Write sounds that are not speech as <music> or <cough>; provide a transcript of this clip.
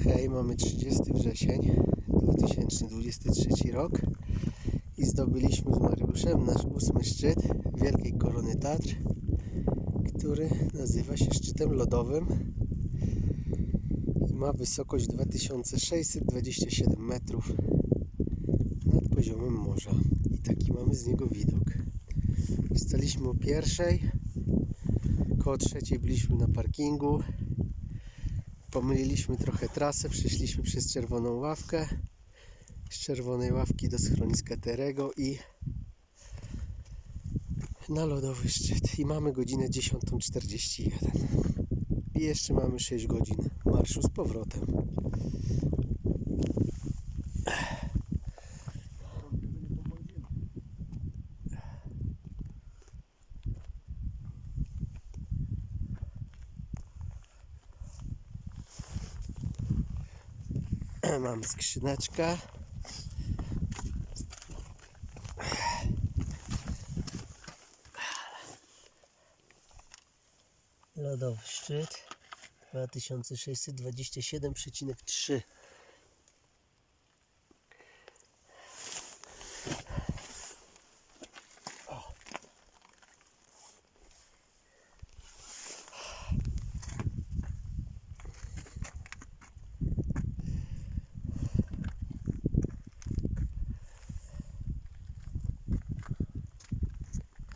Hej, mamy 30 wrzesień 2023 rok i zdobyliśmy z Mariuszem nasz ósmy szczyt Wielkiej Korony Tatr, który nazywa się szczytem lodowym i ma wysokość 2627 metrów nad poziomem morza i taki mamy z niego widok. Staliśmy o pierwszej, koło trzeciej byliśmy na parkingu, pomyliliśmy trochę trasę, przeszliśmy przez czerwoną ławkę, z czerwonej ławki do schroniska Terego i na lodowy szczyt. I mamy godzinę 10.41. I jeszcze mamy 6 godzin marszu z powrotem. <clears throat> Mam skrzyneczkę. Lodowy szczyt 2627,3